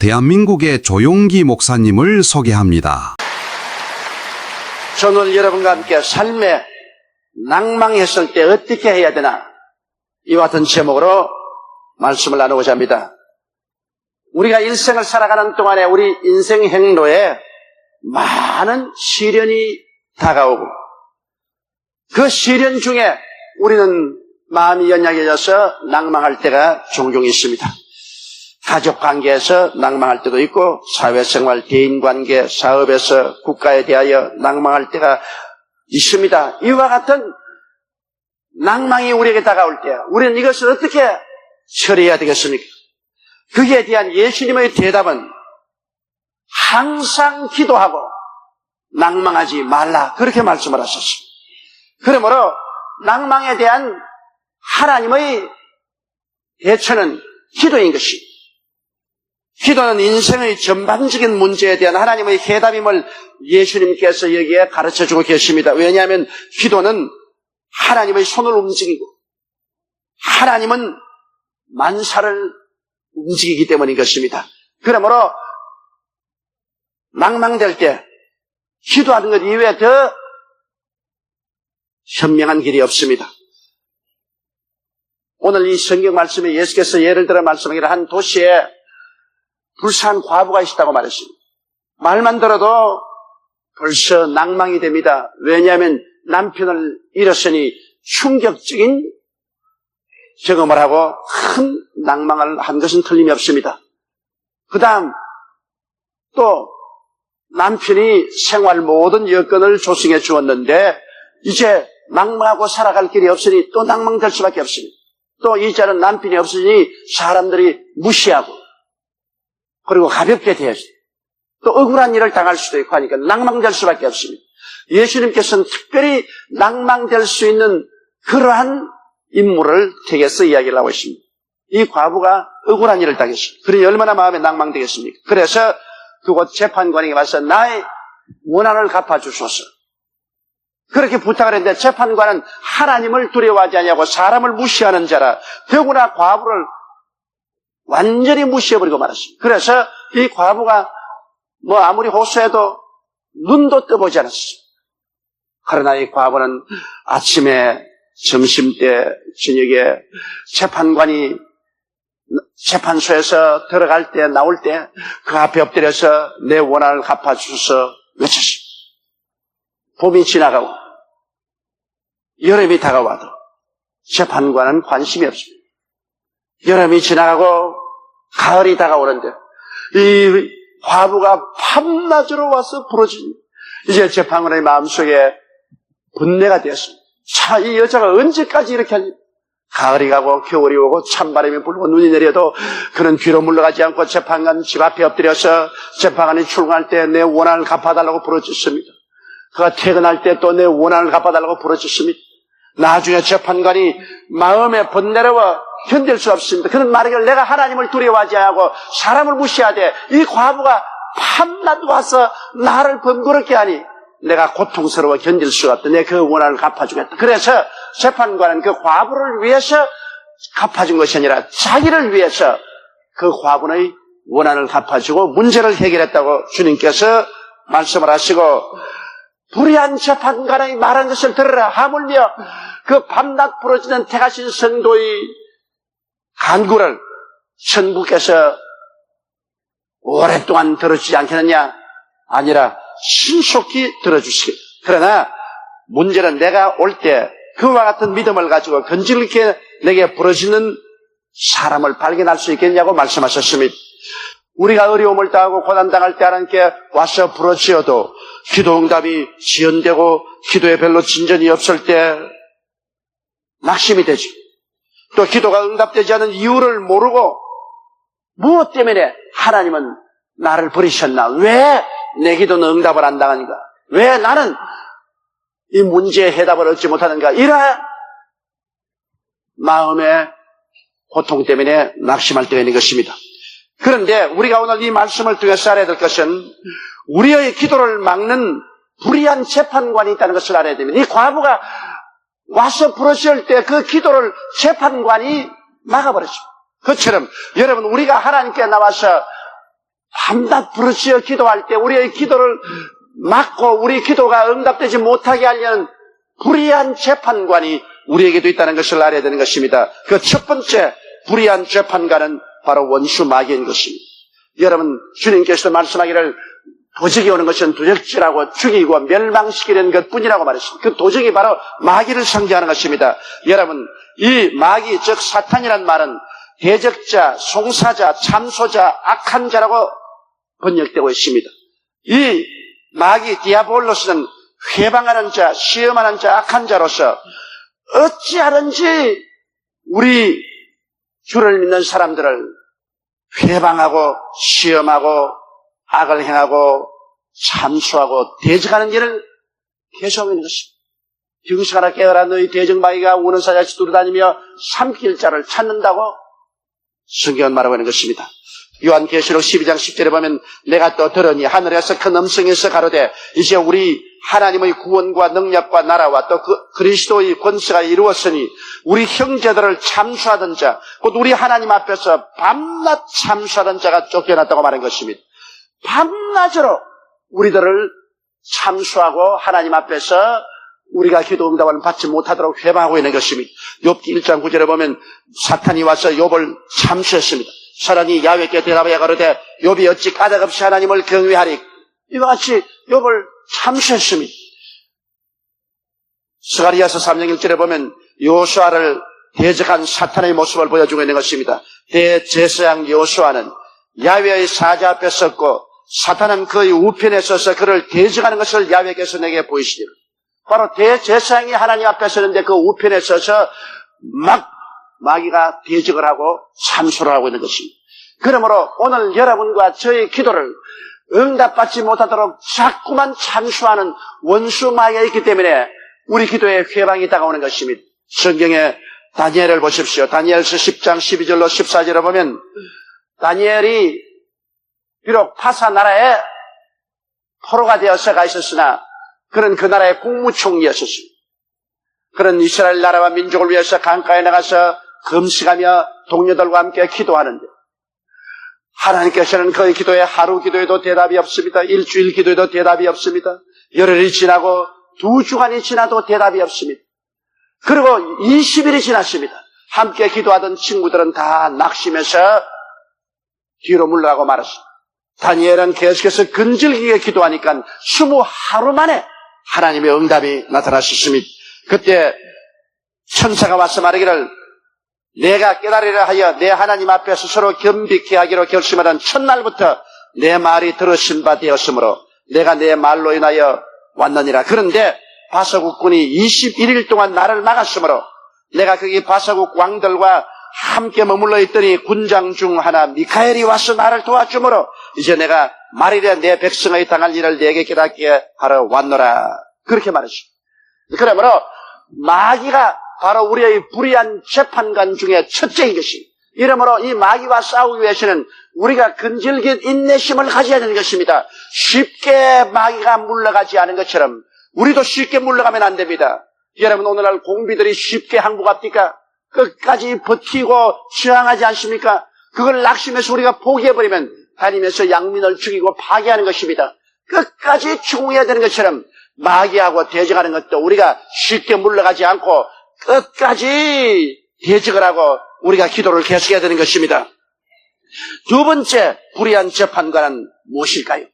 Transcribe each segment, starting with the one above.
대한민국의 조용기 목사님을 소개합니다. 저는 여러분과 함께 삶에 낭망했을 때 어떻게 해야 되나 이와 같은 제목으로 말씀을 나누고자 합니다. 우리가 일생을 살아가는 동안에 우리 인생 행로에 많은 시련이 다가오고 그 시련 중에 우리는 마음이 연약해져서 낭망할 때가 종종 있습니다. 가족 관계에서 낭망할 때도 있고 사회생활, 대인관계, 사업에서 국가에 대하여 낭망할 때가 있습니다. 이와 같은 낭망이 우리에게 다가올 때 우리는 이것을 어떻게 처리해야 되겠습니까? 그에 대한 예수님의 대답은 항상 기도하고 낭망하지 말라 그렇게 말씀을 하셨습니다. 그러므로 낭망에 대한 하나님의 대처는 기도인 것입니다. 기도는 인생의 전반적인 문제에 대한 하나님의 해답임을 예수님께서 여기에 가르쳐 주고 계십니다. 왜냐하면 기도는 하나님의 손을 움직이고 하나님은 만사를 움직이기 때문인 것입니다. 그러므로 낭망될 때 기도하는 것 이외에 더 현명한 길이 없습니다. 오늘 이 성경 말씀에 예수께서 예를 들어 말씀하기를 한 도시에 불쌍한 과부가 있다고 말했습니다. 말만 들어도 벌써 낭망이 됩니다. 왜냐하면 남편을 잃었으니 충격적인 경험을 하고 큰 낭망을 한 것은 틀림이 없습니다. 그 다음 또 남편이 생활 모든 여건을 조성해 주었는데 이제 낭망하고 살아갈 길이 없으니 또 낭망될 수밖에 없습니다. 또 이자는 남편이 없으니 사람들이 무시하고 그리고 가볍게 대해서 또 억울한 일을 당할 수도 있고 하니까 낭망될 수밖에 없습니다. 예수님께서는 특별히 낭망될 수 있는 그러한 인물을 택해서 이야기를 하고 있습니다. 이 과부가 억울한 일을 당했습니다. 그러니 얼마나 마음에 낭망되겠습니까? 그래서 그곳 재판관에게 와서 나의 원한을 갚아주소서. 그렇게 부탁을 했는데 재판관은 하나님을 두려워하지 않냐고 사람을 무시하는 자라 더구나 과부를 완전히 무시해버리고 말았습니다. 그래서 이 과부가 뭐 아무리 호소해도 눈도 떠보지 않았습니다. 그러나 이 과부는 아침에 점심 때 저녁에 재판관이 재판소에서 들어갈 때 나올 때 그 앞에 엎드려서 내 원한을 갚아주셔서 외쳤습니다. 봄이 지나가고 여름이 다가와도 재판관은 관심이 없습니다. 여름이 지나가고 가을이 다가오는데 이 화부가 밤낮으로 와서 부러진 이제 재판관의 마음속에 분내가 되었습니다. 차, 이 여자가 언제까지 이렇게 하니? 가을이 가고 겨울이 오고 찬바람이 불고 눈이 내려도 그는 뒤로 물러가지 않고 재판관 집 앞에 엎드려서 재판관이 출근할 때 내 원한을 갚아달라고 부르짖습니다. 그가 퇴근할 때 또 내 원한을 갚아달라고 부르짖습니다. 나중에 재판관이 마음에 번내려워 견딜 수 없습니다. 그는 말하기를 내가 하나님을 두려워하지 않고 사람을 무시하되 이 과부가 밤낮 와서 나를 번거롭게 하니 내가 고통스러워 견딜 수가 없다. 내 그 원한을 갚아주겠다. 그래서 재판관은 그 과부를 위해서 갚아준 것이 아니라 자기를 위해서 그 과부의 원한을 갚아주고 문제를 해결했다고 주님께서 말씀을 하시고 불의한 재판관의 말한 것을 들으라 하물며 그 밤낮 부러지는 태가신 성도의 간구를 천국에서 오랫동안 들어주지 않겠느냐? 아니라 신속히 들어주시겠다. 그러나 문제는 내가 올 때 그와 같은 믿음을 가지고 건질게 내게 부러지는 사람을 발견할 수 있겠냐고 말씀하셨습니다. 우리가 어려움을 당하고 고난당할 때 하나님께 와서 부러지어도 기도 응답이 지연되고 기도에 별로 진전이 없을 때 낙심이 되죠. 또 기도가 응답되지 않은 이유를 모르고 무엇 때문에 하나님은 나를 버리셨나? 왜 내 기도는 응답을 안 당하는가? 왜 나는 이 문제의 해답을 얻지 못하는가? 이러한 마음의 고통 때문에 낙심할 때가 있는 것입니다. 그런데 우리가 오늘 이 말씀을 통해서 알아야 될 것은 우리의 기도를 막는 불의한 재판관이 있다는 것을 알아야 됩니다. 이 과부가 와서 부르실 때 그 기도를 재판관이 막아버렸습니다. 그처럼 여러분 우리가 하나님께 나와서 밤낮 부르짖어 기도할 때 우리의 기도를 막고 우리 기도가 응답되지 못하게 하려는 불의한 재판관이 우리에게도 있다는 것을 알아야 되는 것입니다. 그 첫 번째 불의한 재판관은 바로 원수 마귀인 것입니다. 여러분 주님께서 말씀하기를 도적이 오는 것은 도적질하고 죽이고 멸망시키는 것 뿐이라고 말했습니다. 그 도적이 바로 마귀를 상징하는 것입니다. 여러분 이 마귀 즉 사탄이란 말은 대적자, 송사자, 참소자, 악한 자라고 번역되고 있습니다. 이 마귀 디아볼로스는 회방하는 자, 시험하는 자, 악한 자로서 어찌하든지 우리 주를 믿는 사람들을 회방하고 시험하고 악을 행하고 참수하고 대적하는 일을 계속하고 있는 것입니다. 병사라 깨어라 너희 대적마귀가 우는 사자같이 두루다니며 삼킬 자를 찾는다고 성경은 말하고 있는 것입니다. 요한계시록 12장 10절에 보면 내가 또 들으니 하늘에서 큰 음성에서 가로되 이제 우리 하나님의 구원과 능력과 나라와 또 그 그리스도의 권세가 이루었으니 우리 형제들을 참수하던 자, 곧 우리 하나님 앞에서 밤낮 참수하던 자가 쫓겨났다고 말한 것입니다. 밤낮으로 우리들을 참수하고 하나님 앞에서 우리가 기도 응답을 받지 못하도록 회방하고 있는 것입니다. 욥기 1장 9절에 보면 사탄이 와서 욥을 참수했습니다. 사단이 야훼께 대답하여 가로되 욥이 어찌 까닭없이 하나님을 경외하리 이와 같이 욥을 참수했습니다. 스가리아서 3장 1절에 보면 요수아를 대적한 사탄의 모습을 보여주고 있는 것입니다. 대제사장 요수아는 야훼의 사자 앞에 섰고 사탄은 그의 우편에 서서 그를 대적하는 것을 야훼께서 내게 보이시기를 바로 대제사장이 하나님 앞에 서는데 그 우편에 서서 막 마귀가 대적을 하고 참소를 하고 있는 것입니다. 그러므로 오늘 여러분과 저의 기도를 응답받지 못하도록 자꾸만 참수하는 원수 마귀가 있기 때문에 우리 기도에 회방이 다가오는 것입니다. 성경에 다니엘을 보십시오. 다니엘서 10장 12절로 14절에 보면 다니엘이 비록 파사 나라에 포로가 되어서 가 있었으나 그는 그 나라의 국무총리였었습니다. 그런 이스라엘 나라와 민족을 위해서 강가에 나가서 금식하며 동료들과 함께 기도하는데 하나님께서는 그의 기도에 하루 기도에도 대답이 없습니다. 일주일 기도에도 대답이 없습니다. 열흘이 지나고 두 주간이 지나도 대답이 없습니다. 그리고 20일이 지났습니다. 함께 기도하던 친구들은 다 낙심해서 뒤로 물러가고 말았습니다. 다니엘은 계속해서 근질기게 기도하니까 20하루 만에 하나님의 응답이 나타났습니다. 그때 천사가 와서 말하기를 내가 깨달으려 하여 내 하나님 앞에서 서로 겸비케 하기로 결심하던 첫날부터 내 말이 들으신 바 되었으므로 내가 내 말로 인하여 왔느니라. 그런데 바서국군이 21일 동안 나를 막았으므로 내가 거기 바서국 왕들과 함께 머물러 있더니 군장 중 하나 미카엘이 와서 나를 도와주므로 이제 내가 말이래 내 백성의 당할 일을 내게 깨닫게 하러 왔노라. 그렇게 말했습니다. 그러므로 마귀가 바로 우리의 불의한 재판관 중에 첫째인 것입니다. 이러므로 이 마귀와 싸우기 위해서는 우리가 근질긴 인내심을 가져야 되는 것입니다. 쉽게 마귀가 물러가지 않은 것처럼 우리도 쉽게 물러가면 안 됩니다. 여러분 오늘날 공비들이 쉽게 항복합니까? 끝까지 버티고 저항하지 않습니까? 그걸 낙심해서 우리가 포기해버리면 다니면서 양민을 죽이고 파괴하는 것입니다. 끝까지 추궁해야 되는 것처럼 마귀하고 대적하는 것도 우리가 쉽게 물러가지 않고 끝까지 대적을 하고 우리가 기도를 계속해야 되는 것입니다. 두 번째 불의한 재판관은 무엇일까요?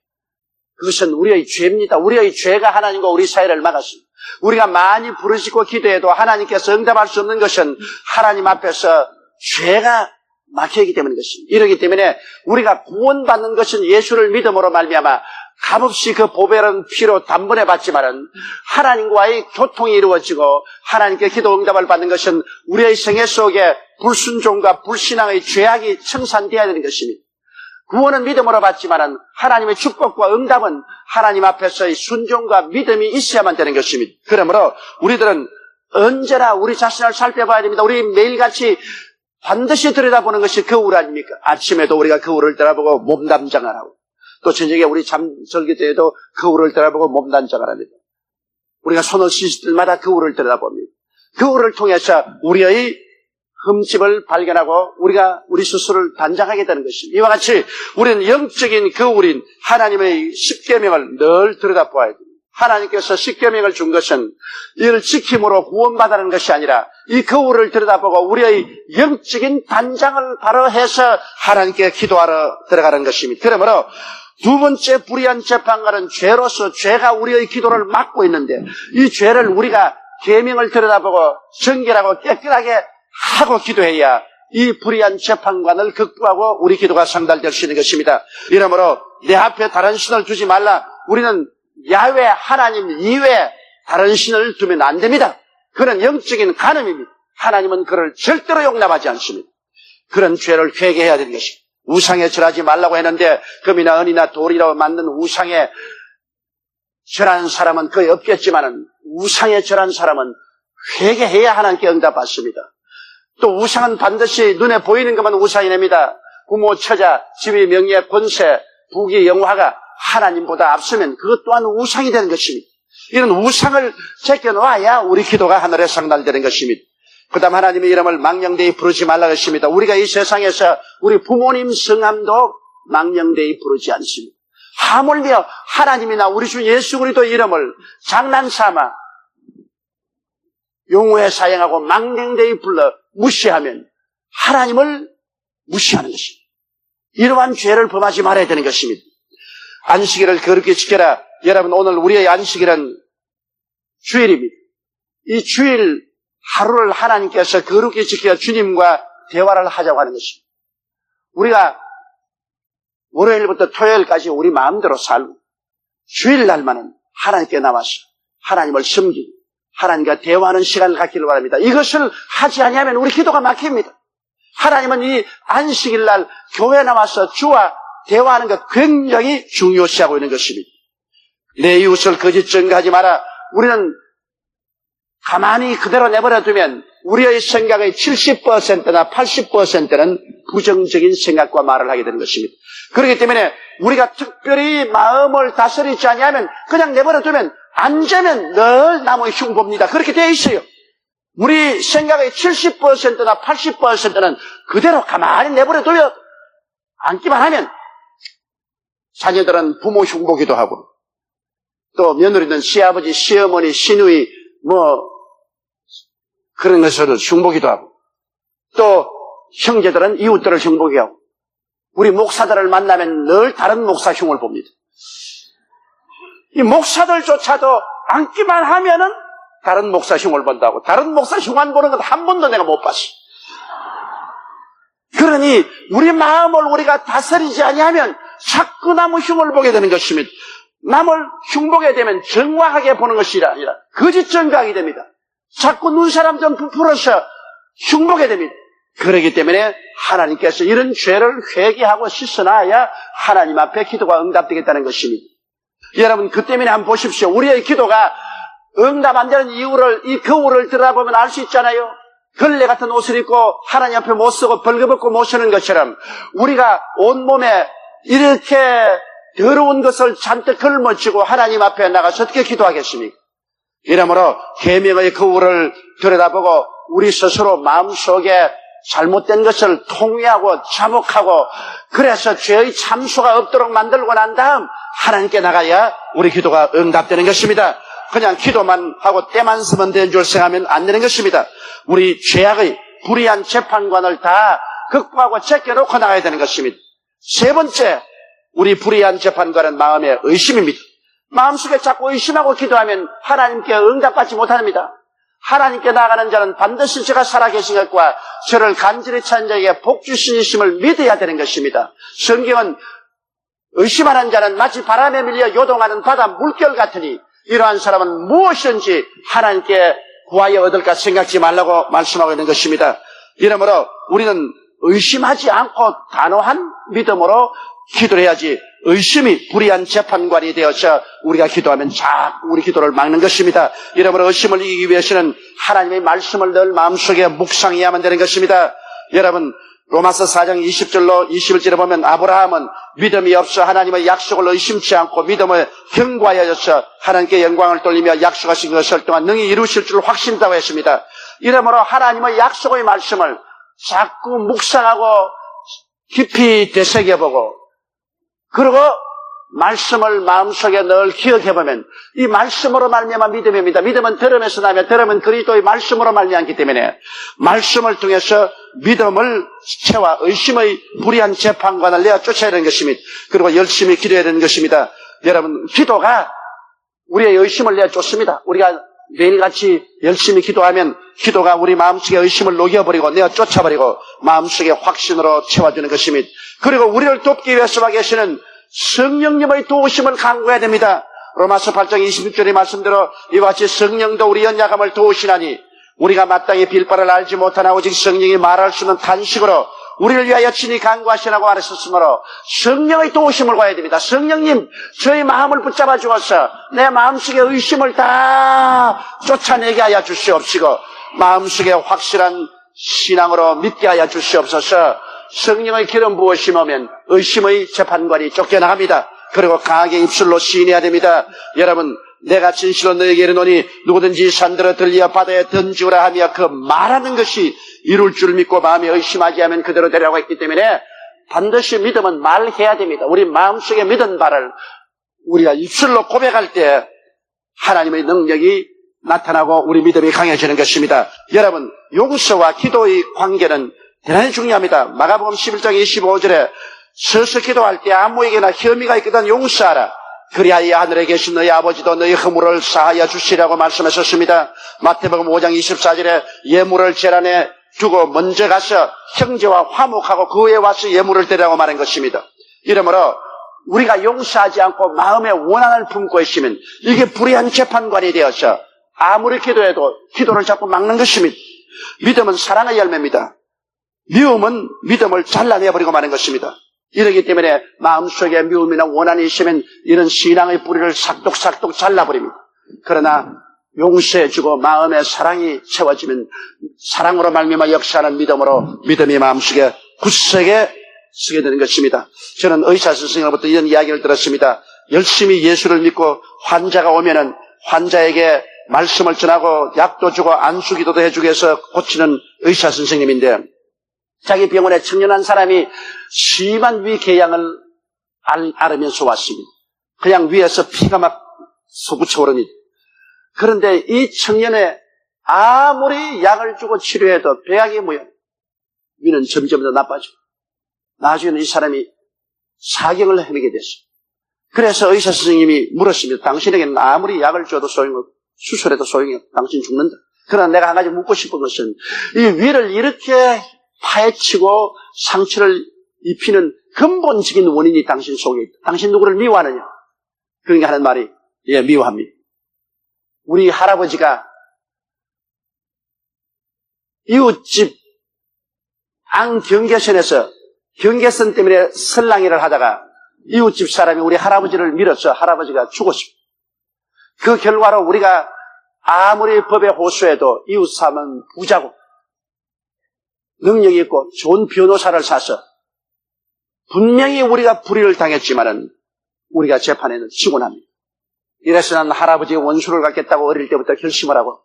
그것은 우리의 죄입니다. 우리의 죄가 하나님과 우리 사이를 막았습니다. 우리가 많이 부르짖고 기도해도 하나님께서 응답할 수 없는 것은 하나님 앞에서 죄가 막혀있기 때문인 것입니다. 이러기 때문에 우리가 구원받는 것은 예수를 믿음으로 말미암아 값없이 그 보배는 피로 단번에 받지만은 하나님과의 교통이 이루어지고 하나님께 기도 응답을 받는 것은 우리의 생애 속에 불순종과 불신앙의 죄악이 청산되어야 되는 것입니다. 구원은 믿음으로 받지만은 하나님의 축복과 응답은 하나님 앞에서의 순종과 믿음이 있어야만 되는 것입니다. 그러므로 우리들은 언제나 우리 자신을 살펴봐야 됩니다. 우리 매일같이 반드시 들여다보는 것이 거울 아닙니까? 아침에도 우리가 거울을 들여다보고 몸담장을 하고 또 저녁에 우리 잠설기 때에도 거울을 들여다보고 몸담장을 합니다. 우리가 손을 씻을 때마다 거울을 들여다봅니다. 거울을 통해서 우리의 흠집을 발견하고 우리가 우리 스스로를 단장하게 되는 것입니다. 이와 같이 우리는 영적인 그 우린 하나님의 십계명을 늘 들여다 보아야 됩니다. 하나님께서 십계명을 준 것은 이를 지킴으로 구원받아는 것이 아니라 이 거울을 들여다보고 우리의 영적인 단장을 바로 해서 하나님께 기도하러 들어가는 것입니다. 그러므로 두 번째 불의한 재판관은 죄로서 죄가 우리의 기도를 막고 있는데 이 죄를 우리가 계명을 들여다보고 정결하고 깨끗하게 하고 기도해야 이 불의한 재판관을 극복하고 우리 기도가 상달될 수 있는 것입니다. 이러므로 내 앞에 다른 신을 두지 말라. 우리는 야외 하나님 이외에 다른 신을 두면 안 됩니다. 그는 영적인 간음입니다. 하나님은 그를 절대로 용납하지 않습니다. 그런 죄를 회개해야 되는 것입니다. 우상에 절하지 말라고 했는데 금이나 은이나 돌이라고 만든 우상에 절하는 사람은 거의 없겠지만은 우상에 절한 사람은 회개해야 하나님께 응답받습니다. 또 우상은 반드시 눈에 보이는 것만 우상이 냅니다. 부모, 처자, 집의 명예, 권세, 부귀, 영화가 하나님보다 앞서면 그것 또한 우상이 되는 것입니다. 이런 우상을 제껴놓아야 우리 기도가 하늘에 상달되는 것입니다. 그 다음 하나님의 이름을 망령되이 부르지 말라 했습니다. 우리가 이 세상에서 우리 부모님 성함도 망령되이 부르지 않습니다. 하물며 하나님이나 우리 주 예수 그리스도 이름을 장난삼아 용어에 사용하고 망령되이 불러 무시하면 하나님을 무시하는 것입니다. 이러한 죄를 범하지 말아야 되는 것입니다. 안식일을 그렇게 지켜라. 여러분 오늘 우리의 안식일은 주일입니다. 이 주일 하루를 하나님께서 거룩히 지켜 주님과 대화를 하자고 하는 것입니다. 우리가 월요일부터 토요일까지 우리 마음대로 살고 주일날만은 하나님께 나와서 하나님을 섬기고 하나님과 대화하는 시간을 갖기를 바랍니다. 이것을 하지 아니하면 우리 기도가 막힙니다. 하나님은 이 안식일 날 교회 나와서 주와 대화하는 것 굉장히 중요시하고 있는 것입니다. 내 이웃을 거짓 증거하지 마라. 우리는 가만히 그대로 내버려 두면 우리의 생각의 70%나 80%는 부정적인 생각과 말을 하게 되는 것입니다. 그렇기 때문에 우리가 특별히 마음을 다스리지 아니하면 그냥 내버려 두면 앉으면 늘 나무의 흉보입니다. 그렇게 되어 있어요. 우리 생각의 70%나 80%는 그대로 가만히 내버려 둬요. 앉기만 하면 자녀들은 부모 흉보기도 하고 또 며느리는 시아버지, 시어머니, 시누이 뭐 그런 것을 흉보기도 하고 또 형제들은 이웃들을 흉보게 하고 우리 목사들을 만나면 늘 다른 목사 흉을 봅니다. 이 목사들조차도 앉기만 하면은 다른 목사 흉을 본다고 다른 목사 흉안 보는 건 한 번도 내가 못 봤어. 그러니 우리 마음을 우리가 다스리지 아니하면 자꾸 남의 흉을 보게 되는 것입니다. 남을 흉보게 되면 정확하게 보는 것이 아니라 거짓 정각이 됩니다. 자꾸 눈사람 좀 부풀어서 흉보게 됩니다. 그러기 때문에 하나님께서 이런 죄를 회개하고 씻어놔야 하나님 앞에 기도가 응답되겠다는 것입니다. 여러분 그 때문에 한번 보십시오. 우리의 기도가 응답 안 되는 이유를 이 거울을 들여다보면 알 수 있잖아요. 걸레 같은 옷을 입고 하나님 앞에 못 쓰고 벌거벗고 못 서는 것처럼 우리가 온몸에 이렇게 더러운 것을 잔뜩 걸머쥐고 하나님 앞에 나가서 어떻게 기도하겠습니까? 이러므로 계명의 거울을 들여다보고 우리 스스로 마음속에 잘못된 것을 통회하고 자복하고 그래서 죄의 참수가 없도록 만들고 난 다음 하나님께 나가야 우리 기도가 응답되는 것입니다. 그냥 기도만 하고 때만 쓰면 되는 줄 생각하면 안 되는 것입니다. 우리 죄악의 불의한 재판관을 다 극복하고 제껴놓고 나가야 되는 것입니다. 세 번째, 우리 불의한 재판관은 마음의 의심입니다. 마음속에 자꾸 의심하고 기도하면 하나님께 응답받지 못합니다. 하나님께 나가는 자는 반드시 제가 살아계신 것과 저를 간절히 찾는 자에게 복 주시심을 믿어야 되는 것입니다. 성경은 의심하는 자는 마치 바람에 밀려 요동하는 바다 물결 같으니 이러한 사람은 무엇이든지 하나님께 구하여 얻을까 생각지 말라고 말씀하고 있는 것입니다. 이러므로 우리는 의심하지 않고 단호한 믿음으로 기도를 해야지 의심이 불의한 재판관이 되어서 우리가 기도하면 자꾸 우리 기도를 막는 것입니다. 이러므로 의심을 이기기 위해서는 하나님의 말씀을 늘 마음속에 묵상해야만 되는 것입니다. 여러분 로마서 4장 20절로 21절에 보면 아브라함은 믿음이 없어 하나님의 약속을 의심치 않고 믿음을 경과하여서 하나님께 영광을 돌리며 약속하신 것을 또한 능히 이루실 줄 확신다고 했습니다. 이러므로 하나님의 약속의 말씀을 자꾸 묵상하고 깊이 되새겨보고 그리고 말씀을 마음속에 늘 기억해보면 이 말씀으로 말미암아 믿음입니다. 믿음은 들음에서 나며 들음은 그리스도의 말씀으로 말미암기 때문에 말씀을 통해서 믿음을 채와 의심의 불의한 재판관을 내어 쫓아야 되는 것입니다. 그리고 열심히 기도해야 되는 것입니다. 여러분 기도가 우리의 의심을 내어 쫓습니다. 우리가 매일같이 열심히 기도하면 기도가 우리 마음속에 의심을 녹여버리고 내어 쫓아버리고 마음속에 확신으로 채워주는 것입니다. 그리고 우리를 돕기 위해 서 와 계시는 성령님의 도우심을 간구해야 됩니다. 로마서 8장 26절의 말씀대로 이와 같이 성령도 우리 연약함을 도우시나니 우리가 마땅히 빌바를 알지 못하나 오직 성령이 말할 수 있는 단식으로 우리를 위하여 친히 간구하시라고 말했었으므로 성령의 도우심을 구해야 됩니다. 성령님 저희 마음을 붙잡아 주어서 내 마음속의 의심을 다 쫓아내게 하여 주시옵시고 마음속에 확실한 신앙으로 믿게 하여 주시옵소서 성령의 기름 부으심하면 의심의 재판관이 쫓겨나갑니다. 그리고 강하게 입술로 시인해야 됩니다. 여러분, 내가 진실로 너에게 이르노니 누구든지 산들어 들려 바다에 던지우라 하며 그 말하는 것이 이룰 줄 믿고 마음에 의심하지 않으면 그대로 되라고 했기 때문에 반드시 믿음은 말해야 됩니다. 우리 마음속에 믿은 바를 우리가 입술로 고백할 때 하나님의 능력이 나타나고 우리 믿음이 강해지는 것입니다. 여러분, 용서와 기도의 관계는 대단히 중요합니다. 마가복음 11장 25절에 서서 기도할 때 아무에게나 혐의가 있거든 용서하라. 그리하여 하늘에 계신 너희 아버지도 너희 허물을 사하여 주시라고 말씀하셨습니다. 마태복음 5장 24절에 예물을 재란에 두고 먼저 가서 형제와 화목하고 그 후에 와서 예물을 드리라고 말한 것입니다. 이러므로 우리가 용서하지 않고 마음에 원한을 품고 있으면 이게 불의한 재판관이 되어서 아무리 기도해도 기도를 자꾸 막는 것입니다. 믿음은 사랑의 열매입니다. 미움은 믿음을 잘라내버리고 마는 것입니다. 이러기 때문에 마음속에 미움이나 원한이 있으면 이런 신앙의 뿌리를 삭독삭독 잘라버립니다. 그러나 용서해주고 마음에 사랑이 채워지면 사랑으로 말미암아 역사하는 믿음으로 믿음이 마음속에 굳세게 쓰게 되는 것입니다. 저는 의사 선생님으로부터 이런 이야기를 들었습니다. 열심히 예수를 믿고 환자가 오면은 환자에게 말씀을 전하고 약도 주고 안수기도도 해주기 위해서 고치는 의사 선생님인데 자기 병원에 청년한 사람이 심한 위궤양을 알- 앓으면서 왔습니다. 그냥 위에서 피가 막 솟구쳐 오르니 그런데 이 청년에 아무리 약을 주고 치료해도 배약이 뭐야? 위는 점점 더 나빠지고 나중에는 이 사람이 사경을 헤매게 됐어요. 그래서 의사 선생님이 물었습니다. 당신에게는 아무리 약을 줘도 소용없고 수술해도 소용이 없고 당신 죽는다. 그러나 내가 한 가지 묻고 싶은 것은 이 위를 이렇게 파헤치고 상처를 입히는 근본적인 원인이 당신 속에 있다. 당신 누구를 미워하느냐? 그러니까 하는 말이 예 미워합니다. 우리 할아버지가 이웃집 안 경계선에서 경계선 때문에 설랑이를 하다가 이웃집 사람이 우리 할아버지를 밀어서 할아버지가 죽었습니다. 그 결과로 우리가 아무리 법에 호소해도 이웃 사람은 부자고 능력이 있고 좋은 변호사를 사서 분명히 우리가 불의를 당했지만은 우리가 재판에는 지고 납니다. 이래서 나는 할아버지의 원수를 갖겠다고 어릴 때부터 결심을 하고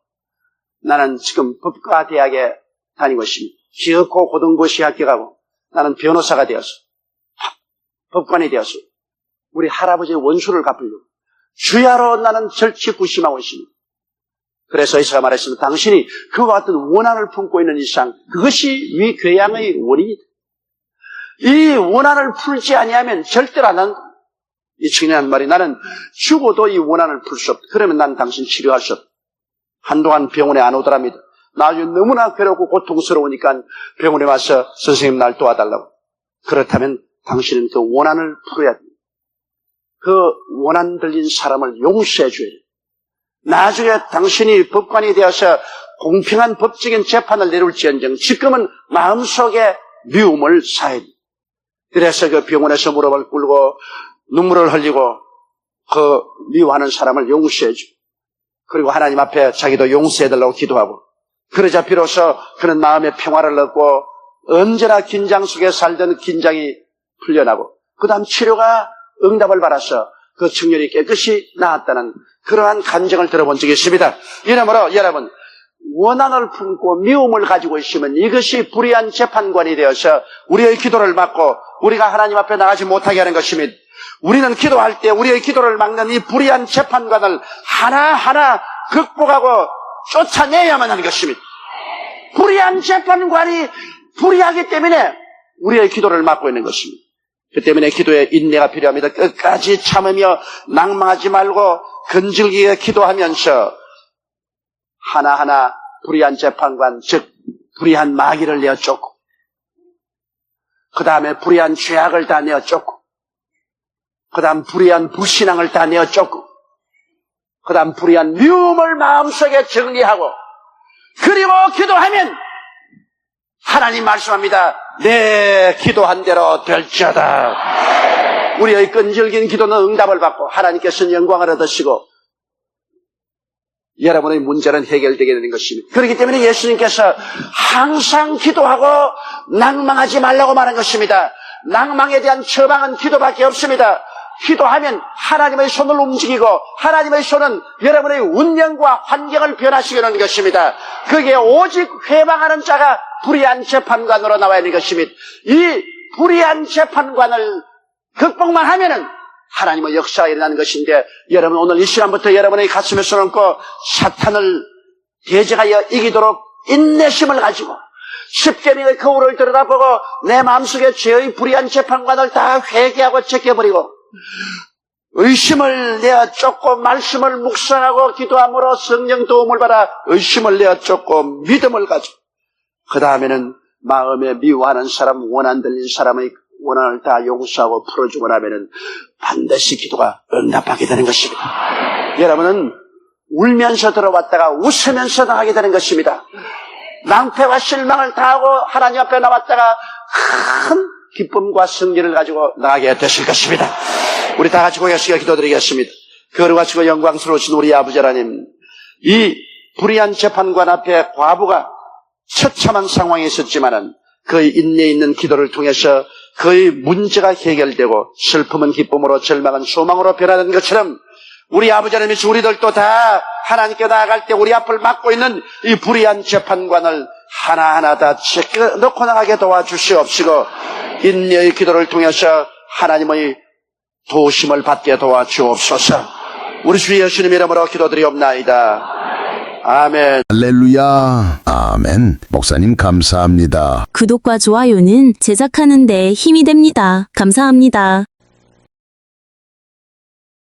나는 지금 법과 대학에 다니고 있습니다. 기어코 고등고시 합격하고 나는 변호사가 되어서 법관이 되어서 우리 할아버지의 원수를 갚으려고 주야로 나는 절치 구심하고 있습니다. 그래서 의사가 말했습니다. 당신이 그와 같은 원한을 품고 있는 이상 그것이 위궤양의 원인이다. 이 원한을 풀지 아니하면 절대로 나는 이 청년한 말이 나는 죽어도 이 원한을 풀 수 없다. 그러면 난 당신 치료할 수 없다. 한동안 병원에 안 오더랍니다. 나중에 너무나 괴롭고 고통스러우니까 병원에 와서 선생님 날 도와달라고. 그렇다면 당신은 그 원한을 풀어야 됩니다. 그 원한 들린 사람을 용서해 줘야 돼요. 나중에 당신이 법관이 되어서 공평한 법적인 재판을 내릴지언정 지금은 마음속에 미움을 사야 돼. 그래서 그 병원에서 무릎을 꿇고 눈물을 흘리고 그 미워하는 사람을 용서해 주고 그리고 하나님 앞에 자기도 용서해달라고 기도하고 그러자 비로소 그는 마음의 평화를 얻고 언제나 긴장 속에 살던 긴장이 풀려나고 그 다음 치료가 응답을 받아서 그 청년이 깨끗이 나았다는 그러한 감정을 들어본 적이 있습니다. 이러므로 여러분 원한을 품고 미움을 가지고 있으면 이것이 불의한 재판관이 되어서 우리의 기도를 막고 우리가 하나님 앞에 나가지 못하게 하는 것입니다. 우리는 기도할 때 우리의 기도를 막는 이 불의한 재판관을 하나하나 극복하고 쫓아내야만 하는 것입니다. 불의한 재판관이 불의하기 때문에 우리의 기도를 막고 있는 것입니다. 그 때문에 기도에 인내가 필요합니다. 끝까지 참으며 낭망하지 말고 근질기게 기도하면서 하나하나 불의한 재판관, 즉 불의한 마귀를 내어 쫓고 그 다음에 불의한 죄악을 다 내어 쫓고 그 다음 불의한 불신앙을 다 내어 쫓고 그 다음 불의한 미움을 마음속에 정리하고 그리고 기도하면 하나님 말씀합니다. 내 기도한 대로 될지어다. 우리의 끈질긴 기도는 응답을 받고 하나님께서는 영광을 얻으시고 여러분의 문제는 해결되게 되는 것입니다. 그렇기 때문에 예수님께서 항상 기도하고 낭망하지 말라고 말한 것입니다. 낭망에 대한 처방은 기도밖에 없습니다. 기도하면 하나님의 손을 움직이고 하나님의 손은 여러분의 운명과 환경을 변화시키는 것입니다. 그게 오직 회방하는 자가 불의한 재판관으로 나와야 하는 것입니다. 이 불의한 재판관을 극복만 하면은 하나님의 역사가 일어나는 것인데 여러분 오늘 이 시간부터 여러분의 가슴에 손 얹고 사탄을 대적하여 이기도록 인내심을 가지고 십계명의 거울을 들여다보고 내 마음속에 죄의 불의한 재판관을 다 회개하고 제껴버리고 의심을 내어 쫓고 말씀을 묵상하고 기도함으로 성령 도움을 받아 의심을 내어 쫓고 믿음을 가지고 그 다음에는 마음에 미워하는 사람, 원한 들린 사람의 원한을 다 용서하고 풀어주고 나면은 반드시 기도가 응답하게 되는 것입니다. 여러분은 울면서 들어왔다가 웃으면서 나가게 되는 것입니다. 낭패와 실망을 다하고 하나님 앞에 나왔다가 큰 기쁨과 승리를 가지고 나가게 되실 것입니다. 우리 다 같이 고개시켜 기도드리겠습니다. 거룩하시고 영광스러우신 우리 아버지 하나님, 이 불의한 재판관 앞에 과부가 처참한 상황에 있었지만은 그의 인내 있는 기도를 통해서 그의 문제가 해결되고 슬픔은 기쁨으로 절망은 소망으로 변화된 것처럼 우리 아버지 하나님이 우리들도 다 하나님께 나아갈 때 우리 앞을 막고 있는 이 불의한 재판관을 하나하나 다 제껴 넣고 나가게 도와주시옵시고 인내의 기도를 통해서 하나님의 도심을 받게 도와주옵소서 우리 주 예수님 이름으로 기도드리옵나이다 아멘 할렐루야. 아멘. 목사님 감사합니다. 구독과 좋아요는 제작하는 데 힘이 됩니다. 감사합니다.